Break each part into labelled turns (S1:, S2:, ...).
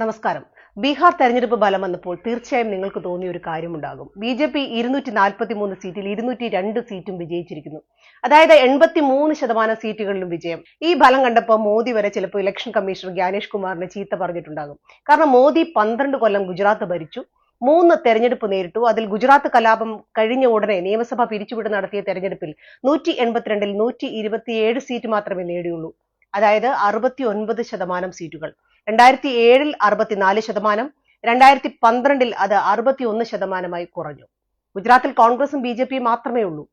S1: നമസ്കാരം. ബീഹാർ തെരഞ്ഞെടുപ്പ് ഫലം വന്നപ്പോൾ തീർച്ചയായും നിങ്ങൾക്ക് തോന്നിയ ഒരു കാര്യമുണ്ടാകും ബി ജെ പി ഇരുന്നൂറ്റി നാൽപ്പത്തി മൂന്ന് സീറ്റിൽ ഇരുന്നൂറ്റി രണ്ട് സീറ്റും വിജയിച്ചിരിക്കുന്നു. അതായത് എൺപത്തി മൂന്ന് ശതമാനം സീറ്റുകളിലും വിജയം. ഈ ഫലം കണ്ടപ്പോൾ മോദി വരെ ചിലപ്പോൾ ഇലക്ഷൻ കമ്മീഷണർ ജ്ഞാനേഷ് കുമാറിനെ ചീത്ത പറഞ്ഞിട്ടുണ്ടാകും. കാരണം മോദി പന്ത്രണ്ട് കൊല്ലം ഗുജറാത്ത് ഭരിച്ചു. മൂന്ന് തെരഞ്ഞെടുപ്പ് നേരിട്ടു. അതിൽ ഗുജറാത്ത് കലാപം കഴിഞ്ഞ ഉടനെ നിയമസഭ പിരിച്ചുവിട്ട് നടത്തിയ തെരഞ്ഞെടുപ്പിൽ നൂറ്റി എൺപത്തിരണ്ടിൽ നൂറ്റി ഇരുപത്തിയേഴ് സീറ്റ് മാത്രമേ നേടിയുള്ളൂ. അതായത് അറുപത്തി ഒൻപത് ശതമാനം സീറ്റുകൾ. രണ്ടായിരത്തി ഏഴിൽ അറുപത്തിനാല് ശതമാനം രണ്ടായിരത്തി പന്ത്രണ്ടിൽ അത് അറുപത്തി ഒന്ന് ശതമാനമായി കുറഞ്ഞു. ഗുജറാത്തിൽ കോൺഗ്രസും ബി ജെ പിയും മാത്രമേ ഉള്ളൂ.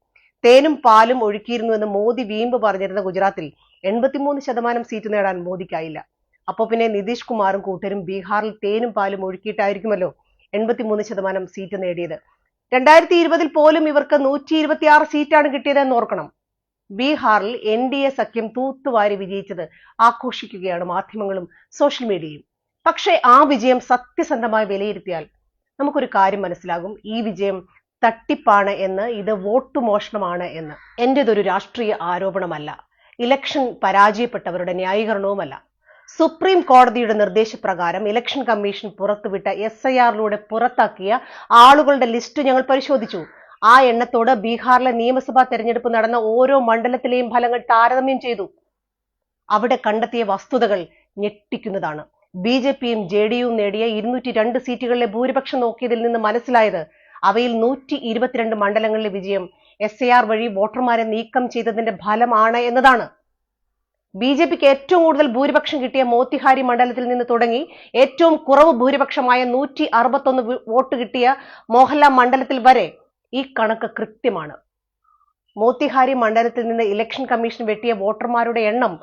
S1: തേനും പാലും ഒഴുക്കിയിരുന്നുവെന്ന് മോദി വീമ്പ് പറഞ്ഞിരുന്ന ഗുജറാത്തിൽ എൺപത്തിമൂന്ന് ശതമാനം സീറ്റ് നേടാൻ മോദിക്കായില്ല. അപ്പോൾ പിന്നെ നിതീഷ് കുമാറും കൂട്ടരും ബീഹാറിൽ തേനും പാലും ഒഴുക്കിയിട്ടായിരിക്കുമല്ലോ എൺപത്തിമൂന്ന് ശതമാനം സീറ്റ് നേടിയത്. രണ്ടായിരത്തി ഇരുപതിൽ പോലും ഇവർക്ക് നൂറ്റി ഇരുപത്തിയാറ് സീറ്റാണ് കിട്ടിയത് എന്ന് ഓർക്കണം. ബീഹാറിൽ എൻ ഡി എ സഖ്യം തൂത്തുവാരി വിജയിച്ചത് ആഘോഷിക്കുകയാണ് മാധ്യമങ്ങളും സോഷ്യൽ മീഡിയയും. പക്ഷേ ആ വിജയം സത്യസന്ധമായി വിലയിരുത്തിയാൽ നമുക്കൊരു കാര്യം മനസ്സിലാകും. ഈ വിജയം തട്ടിപ്പാണ് എന്ന് ഇത് വോട്ട് മോഷണമാണ് എന്ന്. എന്റെതൊരു രാഷ്ട്രീയ ആരോപണമല്ല. ഇലക്ഷൻ പരാജയപ്പെട്ടവരുടെ ന്യായീകരണവുമല്ല. സുപ്രീം കോടതിയുടെ നിർദ്ദേശപ്രകാരം ഇലക്ഷൻ കമ്മീഷൻ പുറത്തുവിട്ട എസ് ഐ ആറിലൂടെ പുറത്താക്കിയ ആളുകളുടെ ലിസ്റ്റ് ഞങ്ങൾ പരിശോധിച്ചു. ആ എണ്ണത്തോട് ബീഹാറിലെ നിയമസഭാ തെരഞ്ഞെടുപ്പ് നടന്ന ഓരോ മണ്ഡലത്തിലെയും ഫലങ്ങൾ താരതമ്യം ചെയ്തു. അവിടെ കണ്ടെത്തിയ വസ്തുതകൾ ഞെട്ടിക്കുന്നതാണ്. ബി ജെ പിയും ജെ ഡി യുവും നേടിയ ഇരുന്നൂറ്റി രണ്ട് സീറ്റുകളിലെ ഭൂരിപക്ഷം നോക്കിയതിൽ നിന്ന് മനസ്സിലായത് അവയിൽ നൂറ്റി ഇരുപത്തിരണ്ട് മണ്ഡലങ്ങളിലെ വിജയം എസ് എ ആർ വഴി വോട്ടർമാരെ നീക്കം ചെയ്തതിന്റെ ഫലമാണ് എന്നതാണ്. ബി ജെ പിക്ക് ഏറ്റവും കൂടുതൽ ഭൂരിപക്ഷം കിട്ടിയ മോത്തിഹാരി മണ്ഡലത്തിൽ നിന്ന് തുടങ്ങി ഏറ്റവും കുറവ് ഭൂരിപക്ഷമായ നൂറ്റി അറുപത്തൊന്ന് വോട്ട് കിട്ടിയ മോഹൻലാൽ മണ്ഡലത്തിൽ വരെ ഈ കണക്ക് കൃത്യമാണ്. മോത്തിഹാരി മണ്ഡലത്തിൽ നിന്ന് ഇലക്ഷൻ കമ്മീഷൻ വെട്ടിയ വോട്ടർമാരുടെ എണ്ണം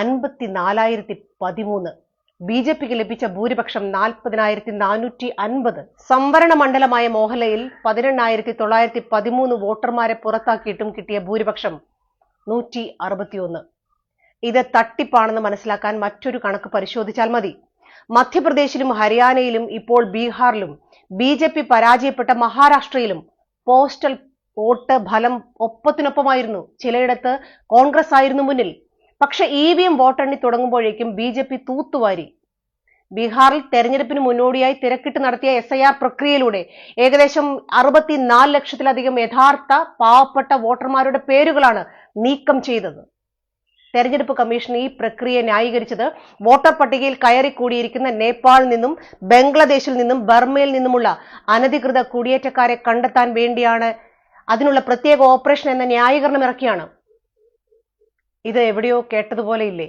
S1: അൻപത്തി നാലായിരത്തി പതിമൂന്ന് ബി ജെ പിക്ക് ലഭിച്ച ഭൂരിപക്ഷം നാൽപ്പതിനായിരത്തി നാനൂറ്റി അൻപത് സംവരണ മണ്ഡലമായ മോഹലയിൽ പതിനെണ്ണായിരത്തി തൊള്ളായിരത്തി പതിമൂന്ന് വോട്ടർമാരെ പുറത്താക്കിയിട്ടും കിട്ടിയ ഭൂരിപക്ഷം നൂറ്റി അറുപത്തിയൊന്ന് ഇത് തട്ടിപ്പാണെന്ന് മനസ്സിലാക്കാൻ മറ്റൊരു കണക്ക് പരിശോധിച്ചാൽ മതി. മധ്യപ്രദേശിലും ഹരിയാനയിലും ഇപ്പോൾ ബീഹാറിലും ബി പരാജയപ്പെട്ട മഹാരാഷ്ട്രയിലും പോസ്റ്റൽ വോട്ട് ഫലം ഒപ്പത്തിനൊപ്പമായിരുന്നു. ചിലയിടത്ത് കോൺഗ്രസ് ആയിരുന്നു മുന്നിൽ. പക്ഷെ ഇ വി എം വോട്ടെണ്ണി തുടങ്ങുമ്പോഴേക്കും ബി ജെ പി തൂത്തുവാരി. ബീഹാറിൽ തെരഞ്ഞെടുപ്പിന് മുന്നോടിയായി തിരക്കിട്ട് നടത്തിയ എസ് ഐ ആർ പ്രക്രിയയിലൂടെ ഏകദേശം അറുപത്തിനാല് ലക്ഷത്തിലധികം യഥാർത്ഥ പാവപ്പെട്ട വോട്ടർമാരുടെ പേരുകളാണ് നീക്കം ചെയ്തത്. തെരഞ്ഞെടുപ്പ് കമ്മീഷൻ ഈ പ്രക്രിയ ന്യായീകരിച്ചത് വോട്ടർ പട്ടികയിൽ കയറി കൂടിയിരിക്കുന്ന നേപ്പാളിൽ നിന്നും ബംഗ്ലാദേശിൽ നിന്നും ബർമയിൽ നിന്നുമുള്ള അനധികൃത കുടിയേറ്റക്കാരെ കണ്ടെത്താൻ വേണ്ടിയാണ് അതിനുള്ള പ്രത്യേക ഓപ്പറേഷൻ എന്ന ന്യായീകരണം ഇറക്കിയാണ്. ഇത് എവിടെയോ കേട്ടതുപോലെ ഇല്ലേ?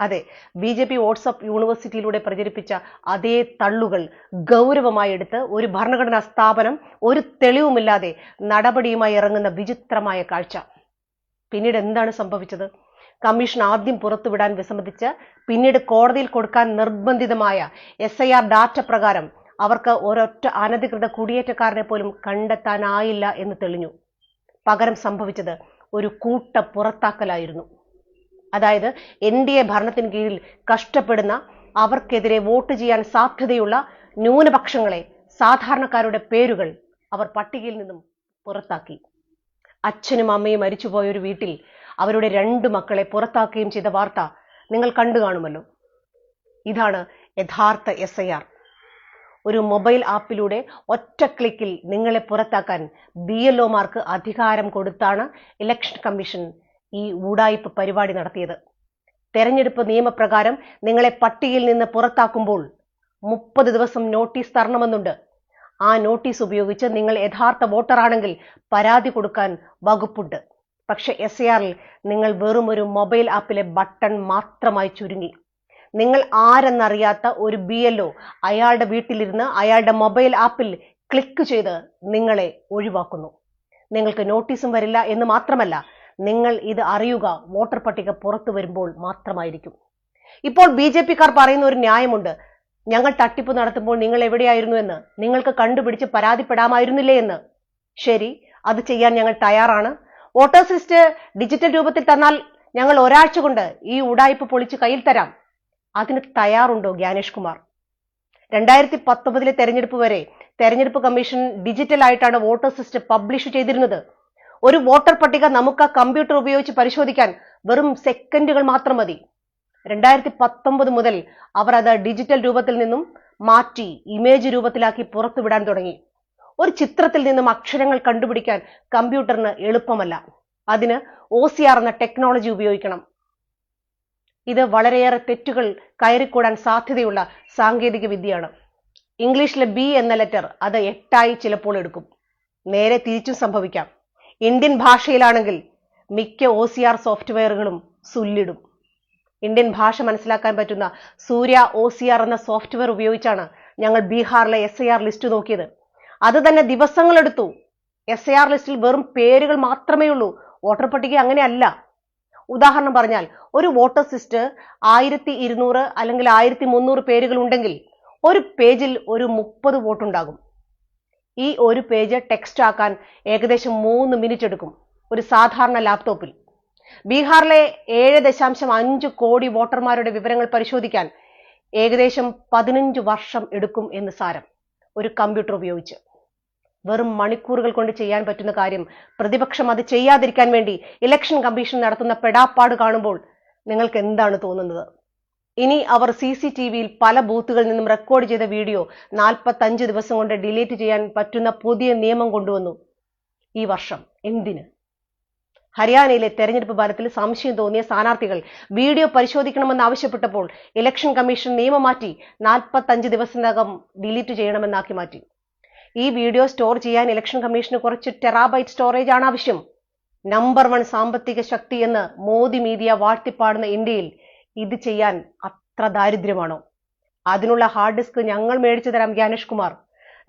S1: അതെ ബി ജെ പി വാട്സപ്പ് യൂണിവേഴ്സിറ്റിയിലൂടെ പ്രചരിപ്പിച്ച അതേ തള്ളുകൾ ഗൗരവമായി എടുത്ത് ഒരു ഭരണഘടനാ സ്ഥാപനം ഒരു തെളിവുമില്ലാതെ നടപടിയുമായി ഇറങ്ങുന്ന വിചിത്രമായ കാഴ്ച. പിന്നീട് എന്താണ് സംഭവിച്ചത്? കമ്മീഷൻ ആദ്യം പുറത്തുവിടാൻ വിസമ്മതിച്ച് പിന്നീട് കോടതിയിൽ കൊടുക്കാൻ നിർബന്ധിതമായ എസ് ഐ ആർ ഡാറ്റ പ്രകാരം അവർക്ക് ഒരൊറ്റ അനധികൃത കുടിയേറ്റക്കാരനെ പോലും കണ്ടെത്താനായില്ല എന്ന് തെളിഞ്ഞു. പകരം സംഭവിച്ചത് ഒരു കൂട്ട പുറത്താക്കലായിരുന്നു. അതായത് എൻ ഡി എ ഭരണത്തിന് കീഴിൽ കഷ്ടപ്പെടുന്ന അവർക്കെതിരെ വോട്ട് ചെയ്യാൻ സാധ്യതയുള്ള ന്യൂനപക്ഷങ്ങളെ സാധാരണക്കാരുടെ പേരുകൾ അവർ പട്ടികയിൽ നിന്നും പുറത്താക്കി. അച്ഛനും അമ്മയും മരിച്ചുപോയ ഒരു വീട്ടിൽ അവരുടെ രണ്ട് മക്കളെ പുറത്താക്കുകയും ചെയ്ത വാർത്ത നിങ്ങൾ കണ്ടു കാണുമല്ലോ. ഇതാണ് യഥാർത്ഥ എസ് ഐ ആർ ഒരു മൊബൈൽ ആപ്പിലൂടെ ഒറ്റ ക്ലിക്കിൽ നിങ്ങളെ പുറത്താക്കാൻ ബി എൽ ഒമാർക്ക് അധികാരം കൊടുത്താണ് ഇലക്ഷൻ കമ്മീഷൻ ഈ ഊടായ്പ പരിപാടി നടത്തിയത്. തെരഞ്ഞെടുപ്പ് നിയമപ്രകാരം നിങ്ങളെ പട്ടികയിൽ നിന്ന് പുറത്താക്കുമ്പോൾ മുപ്പത് ദിവസം നോട്ടീസ് തരണമെന്നുണ്ട്. ആ നോട്ടീസ് ഉപയോഗിച്ച് നിങ്ങൾ യഥാർത്ഥ വോട്ടറാണെങ്കിൽ പരാതി കൊടുക്കാൻ വകുപ്പുണ്ട്. പക്ഷെ എസ് എ ആറിൽ നിങ്ങൾ വെറും ഒരു മൊബൈൽ ആപ്പിലെ ബട്ടൺ മാത്രമായി ചുരുങ്ങി. നിങ്ങൾ ആരെന്നറിയാത്ത ഒരു ബി എൽ ഒ അയാളുടെ വീട്ടിലിരുന്ന് അയാളുടെ മൊബൈൽ ആപ്പിൽ ക്ലിക്ക് ചെയ്ത് നിങ്ങളെ ഒഴിവാക്കുന്നു. നിങ്ങൾക്ക് നോട്ടീസും വരില്ല എന്ന് മാത്രമല്ല നിങ്ങൾ ഇത് അറിയുക വോട്ടർ പട്ടിക പുറത്തു വരുമ്പോൾ മാത്രമായിരിക്കും. ഇപ്പോൾ ബി ജെ പിക്കാർ പറയുന്ന ഒരു ന്യായമുണ്ട്. ഞങ്ങൾ തട്ടിപ്പ് നടത്തുമ്പോൾ നിങ്ങൾ എവിടെയായിരുന്നു എന്ന് നിങ്ങൾക്ക് കണ്ടുപിടിച്ച് പരാതിപ്പെടാമായിരുന്നില്ലേ എന്ന്. ശരി അത് ചെയ്യാൻ ഞങ്ങൾ തയ്യാറാണ്. വോട്ടേഴ്സ് ലിസ്റ്റ് ഡിജിറ്റൽ രൂപത്തിൽ തന്നാൽ ഞങ്ങൾ ഒരാഴ്ച കൊണ്ട് ഈ ഉടായ്പ പൊളിച്ച് കയ്യിൽ തരാം. അതിന് തയ്യാറുണ്ടോ ഗ്യാനേഷ് കുമാർ? രണ്ടായിരത്തി പത്തൊമ്പതിലെ തെരഞ്ഞെടുപ്പ് വരെ തെരഞ്ഞെടുപ്പ് കമ്മീഷൻ ഡിജിറ്റൽ ആയിട്ടാണ് വോട്ടേഴ്സ് ലിസ്റ്റ് പബ്ലിഷ് ചെയ്തിരുന്നത്. ഒരു വോട്ടർ പട്ടിക നമുക്ക് ആ കമ്പ്യൂട്ടർ ഉപയോഗിച്ച് പരിശോധിക്കാൻ വെറും സെക്കൻഡുകൾ മാത്രം മതി. രണ്ടായിരത്തി പത്തൊമ്പത് മുതൽ അവർ അത് ഡിജിറ്റൽ രൂപത്തിൽ നിന്നും മാറ്റി ഇമേജ് രൂപത്തിലാക്കി പുറത്തുവിടാൻ തുടങ്ങി. ഒരു ചിത്രത്തിൽ നിന്നും അക്ഷരങ്ങൾ കണ്ടുപിടിക്കാൻ കമ്പ്യൂട്ടറിന് എളുപ്പമല്ല. അതിന് ഒ സി ആർ എന്ന ടെക്നോളജി ഉപയോഗിക്കണം. ഇത് വളരെയേറെ തെറ്റുകൾ കയറിക്കൂടാൻ സാധ്യതയുള്ള സാങ്കേതിക വിദ്യയാണ്. ഇംഗ്ലീഷിലെ ബി എന്ന ലെറ്റർ അത് എട്ടായി ചിലപ്പോൾ എടുക്കും. നേരെ തിരിച്ചും സംഭവിക്കാം. ഇന്ത്യൻ ഭാഷയിലാണെങ്കിൽ മിക്ക ഒ സി ആർ സോഫ്റ്റ്വെയറുകളും സുല്ലിടും. ഇന്ത്യൻ ഭാഷ മനസ്സിലാക്കാൻ പറ്റുന്ന സൂര്യ ഒ സി ആർ എന്ന സോഫ്റ്റ്വെയർ ഉപയോഗിച്ചാണ് ഞങ്ങൾ ബീഹാറിലെ എസ് ഐ ആർ ലിസ്റ്റ് നോക്കിയത്. അത് തന്നെ ദിവസങ്ങളെടുത്തു. എസ് എ ആർ ലിസ്റ്റിൽ വെറും പേരുകൾ മാത്രമേ ഉള്ളൂ. വോട്ടർ പട്ടിക അങ്ങനെയല്ല. ഉദാഹരണം പറഞ്ഞാൽ ഒരു വോട്ടർ ലിസ്റ്റ് ആയിരത്തി ഇരുന്നൂറ് അല്ലെങ്കിൽ ആയിരത്തി മുന്നൂറ് പേരുകൾ ഉണ്ടെങ്കിൽ ഒരു പേജിൽ ഒരു മുപ്പത് വോട്ടുണ്ടാകും. ഈ ഒരു പേജ് ടെക്സ്റ്റ് ആക്കാൻ ഏകദേശം മൂന്ന് മിനിറ്റ് എടുക്കും ഒരു സാധാരണ ലാപ്ടോപ്പിൽ ബീഹാറിലെ ഏഴ് ദശാംശം അഞ്ച് കോടി വോട്ടർമാരുടെ വിവരങ്ങൾ പരിശോധിക്കാൻ ഏകദേശം പതിനഞ്ച് വർഷം എടുക്കും എന്ന് സാരം. ഒരു കമ്പ്യൂട്ടർ ഉപയോഗിച്ച്. വെറും മണിക്കൂറുകൾ കൊണ്ട് ചെയ്യാൻ പറ്റുന്ന കാര്യം പ്രതിപക്ഷം അത് ചെയ്യാതിരിക്കാൻ വേണ്ടി ഇലക്ഷൻ കമ്മീഷൻ നടത്തുന്ന പെടാപ്പാട് കാണുമ്പോൾ നിങ്ങൾക്ക് എന്താണ് തോന്നുന്നത്? ഇനി അവർ സി സി ടി വിയിൽ പല ബൂത്തുകളിൽ നിന്നും റെക്കോർഡ് ചെയ്ത വീഡിയോ നാൽപ്പത്തഞ്ച് ദിവസം കൊണ്ട് ഡിലീറ്റ് ചെയ്യാൻ പറ്റുന്ന പുതിയ നിയമം കൊണ്ടുവന്നു. ഈ വർഷം എന്തിന്? ഹരിയാനയിലെ തെരഞ്ഞെടുപ്പ് ഫലത്തിൽ സംശയം തോന്നിയ സ്ഥാനാർത്ഥികൾ വീഡിയോ പരിശോധിക്കണമെന്ന് ആവശ്യപ്പെട്ടപ്പോൾ ഇലക്ഷൻ കമ്മീഷൻ നിയമം മാറ്റി നാൽപ്പത്തഞ്ച് ദിവസത്തിനകം ഡിലീറ്റ് ചെയ്യണമെന്നാക്കി മാറ്റി. ഈ വീഡിയോ സ്റ്റോർ ചെയ്യാൻ ഇലക്ഷൻ കമ്മീഷന് കുറച്ച് ടെറാബൈറ്റ് സ്റ്റോറേജ് ആണ് ആവശ്യം. നമ്പർ വൺ സാമ്പത്തിക ശക്തി എന്ന് മോദി മീഡിയ വാഴ്ത്തിപ്പാടുന്ന ഇന്ത്യയിൽ ഇത് ചെയ്യാൻ അത്ര ദാരിദ്ര്യമാണോ? അതിനുള്ള ഹാർഡ് ഡിസ്ക് ഞങ്ങൾ മേടിച്ചു തരാം ജ്ഞാനേഷ് കുമാർ.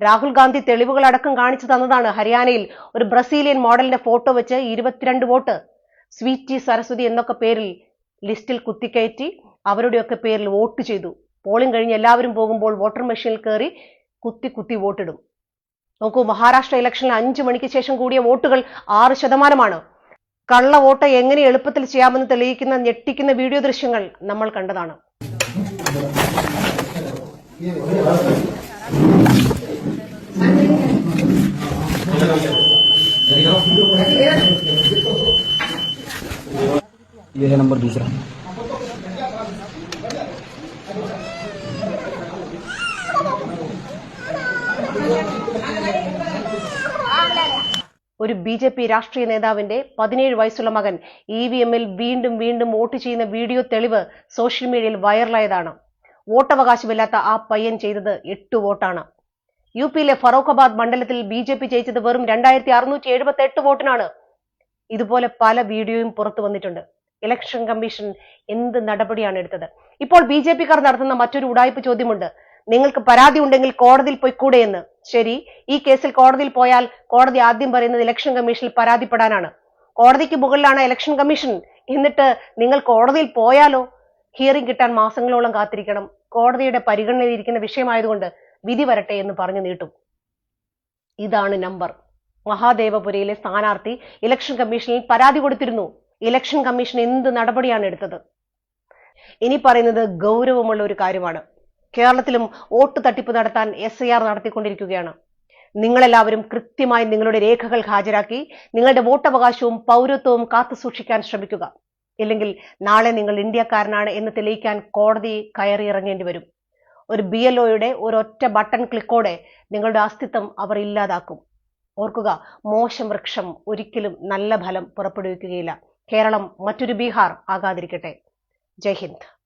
S1: രാഹുൽ ഗാന്ധി തെളിവുകൾ അടക്കം കാണിച്ചു തന്നതാണ്. ഹരിയാനയിൽ ഒരു ബ്രസീലിയൻ മോഡലിന്റെ ഫോട്ടോ വെച്ച് ഇരുപത്തിരണ്ട് വോട്ട്. സ്വീറ്റി സരസ്വതി എന്നൊക്കെ പേരിൽ ലിസ്റ്റിൽ കുത്തിക്കയറ്റി അവരുടെയൊക്കെ പേരിൽ വോട്ട് ചെയ്തു. പോളിംഗ് കഴിഞ്ഞ് എല്ലാവരും പോകുമ്പോൾ വോട്ടർ മെഷീനിൽ കയറി കുത്തി കുത്തി വോട്ടിടും. നോക്കൂ മഹാരാഷ്ട്ര ഇലക്ഷനിൽ അഞ്ചു മണിക്ക് ശേഷം കൂടിയ വോട്ടുകൾ ആറ് ശതമാനമാണ് കള്ള വോട്ട് എങ്ങനെ എളുപ്പത്തിൽ ചെയ്യാമെന്ന് തെളിയിക്കുന്ന ഞെട്ടിക്കുന്ന വീഡിയോ ദൃശ്യങ്ങൾ നമ്മൾ കണ്ടതാണ്
S2: ये है नंबर दूसरा
S1: ഒരു ബി ജെ പി രാഷ്ട്രീയ നേതാവിന്റെ പതിനേഴ് വയസ്സുള്ള മകൻ ഇ വി എമ്മിൽ വീണ്ടും വീണ്ടും വോട്ട് ചെയ്യുന്ന വീഡിയോ തെളിവ് സോഷ്യൽ മീഡിയയിൽ വൈറലായതാണ്. വോട്ടവകാശമില്ലാത്ത ആ പയ്യൻ ചെയ്തത് എട്ട് വോട്ടാണ്. യു പിയിലെ ഫറൂഖാബാദ് മണ്ഡലത്തിൽ ബി ജെ പി ജയിച്ചത് വെറും രണ്ടായിരത്തി അറുന്നൂറ്റി എഴുപത്തി എട്ട് വോട്ടിനാണ്. ഇതുപോലെ പല വീഡിയോയും പുറത്തു വന്നിട്ടുണ്ട്. ഇലക്ഷൻ കമ്മീഷൻ എന്ത് നടപടിയാണ് എടുത്തത്? ഇപ്പോൾ ബി ജെ പിക്കാർ നടത്തുന്ന മറ്റൊരു ഉടായ്പ ചോദ്യമുണ്ട്. നിങ്ങൾക്ക് പരാതി ഉണ്ടെങ്കിൽ കോടതിയിൽ പോയി കൂടെ എന്ന് ശരി ഈ കേസിൽ കോടതിയിൽ പോയാൽ കോടതി ആദ്യം പറയുന്നത് ഇലക്ഷൻ കമ്മീഷനിൽ പരാതിപ്പെടാനാണ്. കോടതിക്ക് മുകളിലാണ് ഇലക്ഷൻ കമ്മീഷൻ എന്നിട്ട് നിങ്ങൾ കോടതിയിൽ പോയാലോ? ഹിയറിംഗ് കിട്ടാൻ മാസങ്ങളോളം കാത്തിരിക്കണം. കോടതിയുടെ പരിഗണനയിലിരിക്കുന്ന വിഷയമായതുകൊണ്ട് വിധി വരട്ടെ എന്ന് പറഞ്ഞു നീട്ടും. ഇതാണ് നമ്പർ മഹാദേവപുരയിലെ സ്ഥാനാർത്ഥി ഇലക്ഷൻ കമ്മീഷനിൽ പരാതി കൊടുത്തിരുന്നു. ഇലക്ഷൻ കമ്മീഷൻ എന്ത് നടപടിയാണ് എടുത്തത്? ഇനി പറയുന്നത് ഗൗരവമുള്ള ഒരു കാര്യമാണ്. കേരളത്തിലും വോട്ട് തട്ടിപ്പ് നടത്താൻ എസ് ഐ ആർ നടത്തിക്കൊണ്ടിരിക്കുകയാണ്. നിങ്ങളെല്ലാവരും കൃത്യമായി നിങ്ങളുടെ രേഖകൾ ഹാജരാക്കി നിങ്ങളുടെ വോട്ടവകാശവും പൗരത്വവും കാത്തു സൂക്ഷിക്കാൻ ശ്രമിക്കുക. ഇല്ലെങ്കിൽ നാളെ നിങ്ങൾ ഇന്ത്യക്കാരനാണ് എന്ന് തെളിയിക്കാൻ കോടതി കയറി ഇറങ്ങേണ്ടി വരും. ഒരു ബി എൽ ഒയുടെ ഒരൊറ്റ ബട്ടൺ ക്ലിക്കോടെ നിങ്ങളുടെ അസ്തിത്വം അവർ ഇല്ലാതാക്കും. ഓർക്കുക മോശം വൃക്ഷം ഒരിക്കലും നല്ല ഫലം പുറപ്പെടുവിക്കുകയില്ല. കേരളം മറ്റൊരു ബീഹാർ ആകാതിരിക്കട്ടെ. ജയ് ഹിന്ദ്.